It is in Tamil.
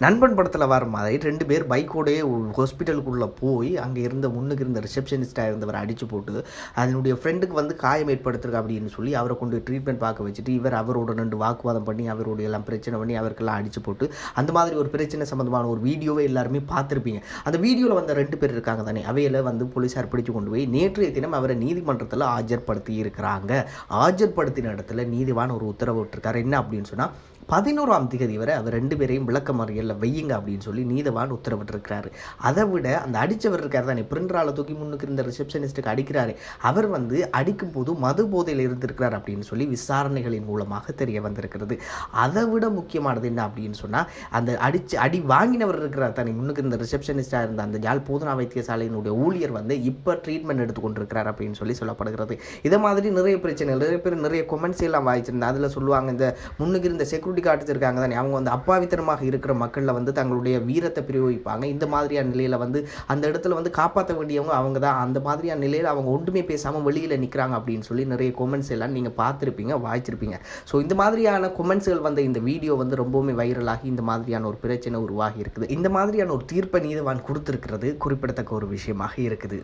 நண்பன் படத்தில் வர மாதிரி ரெண்டு பேர் பைக்கோடையே ஹாஸ்பிட்டலுக்குள்ளே போய் அங்கே இருந்த முன்னுக்கு இருந்த ரிசப்ஷனிஸ்டாக இருந்தவரை அடித்து போட்டு அதனுடைய ஃப்ரெண்டுக்கு வந்து காயம் ஏற்படுத்திருக்கு அப்படின்னு சொல்லி அவரை கொண்டு ட்ரீட்மெண்ட் பார்க்க வச்சுட்டு இவர் அவரோட ரெண்டு வாக்குவாதம் பண்ணி அவருடைய எல்லாம் பிரச்சனை பண்ணி அவருக்கெல்லாம் அடித்து போட்டு அந்த மாதிரி ஒரு பிரச்சனை சம்மந்தமான ஒரு வீடியோவை எல்லாருமே பார்த்துருப்பீங்க. அந்த வீடியோவில் வந்த ரெண்டு பேர் இருக்காங்க தானே அவையில் வந்து போலீஸார் பிடிச்சு கொண்டு போய் நேற்றைய தினம் அவரை நீதிமன்றத்தில் ஆஜர்படுத்தி இருக்கிறாங்க. ஆஜர்படுத்தின இடத்துல நீதிவான் ஒரு உத்தரவு விட்டுருக்காரு. என்ன அப்படின்னு சொன்னால் பதினோராம் திகதி வரை அவர் ரெண்டு பேரையும் விளக்க மறியலில் வையுங்க அப்படின்னு சொல்லி நீதவான் உத்தரவிட்டிருக்கிறாரு. அதை விட அந்த அடித்தவர் இருக்கார் தானே பிரிண்டரால் தூக்கி முன்னுக்கு இருந்த ரிசப்ஷனிஸ்ட்டுக்கு அடிக்கிறாரு அவர் வந்து அடிக்கும் போது மது போதையில் இருந்திருக்கிறார் அப்படின்னு சொல்லி விசாரணைகளின் மூலமாக தெரிய வந்திருக்கிறது. அதை விட முக்கியமானது என்ன அப்படின்னு சொன்னால் அந்த அடிச்சு அடி வாங்கினவர் இருக்கிறார் தானே முன்னுக்கு இருந்த ரிசப்ஷனிஸ்டாக இருந்த அந்த ஜால் போதனா வைத்தியசாலையினுடைய ஊழியர் வந்து இப்போ ட்ரீட்மெண்ட் எடுத்துக்கொண்டிருக்கிறார் அப்படின்னு சொல்லி சொல்லப்படுகிறது. இதை மாதிரி நிறைய பிரச்சனைகள் நிறைய பேர் நிறைய கொமெண்ட்ஸ் எல்லாம் வாய்ச்சிருந்தேன் அதில் சொல்லுவாங்க இந்த முன்னுக்கு இருந்த செக்யூரிட்டி கார்டு காட்டிச்சிருக்காங்க தானே. அவங்க வந்து அப்பாவித்தனமாக இருக்கிற மக்களில் வந்து தங்களுடைய வீரத்தை பிரயோகிப்பாங்க. இந்த மாதிரியான நிலையில் வந்து அந்த இடத்துல வந்து காப்பாற்ற வேண்டியவங்க அவங்க தான் அந்த மாதிரியான நிலையில் அவங்க ஒன்றுமே பேசாமல் வெளியில் நிற்கிறாங்க அப்படின்னு சொல்லி நிறைய கொமெண்ட்ஸ் எல்லாம் நீங்கள் பார்த்துருப்பீங்க வாய்ச்சிருப்பீங்க. ஸோ இந்த மாதிரியான கொமெண்ட்ஸ்கள் வந்த இந்த வீடியோ வந்து ரொம்பவுமே வைரலாகி இந்த மாதிரியான ஒரு பிரச்சனை உருவாகி இருக்குது. இந்த மாதிரியான ஒரு தீர்ப்பை நீதவான் கொடுத்துருக்கிறது குறிப்பிடத்தக்க ஒரு விஷயமாக இருக்குது.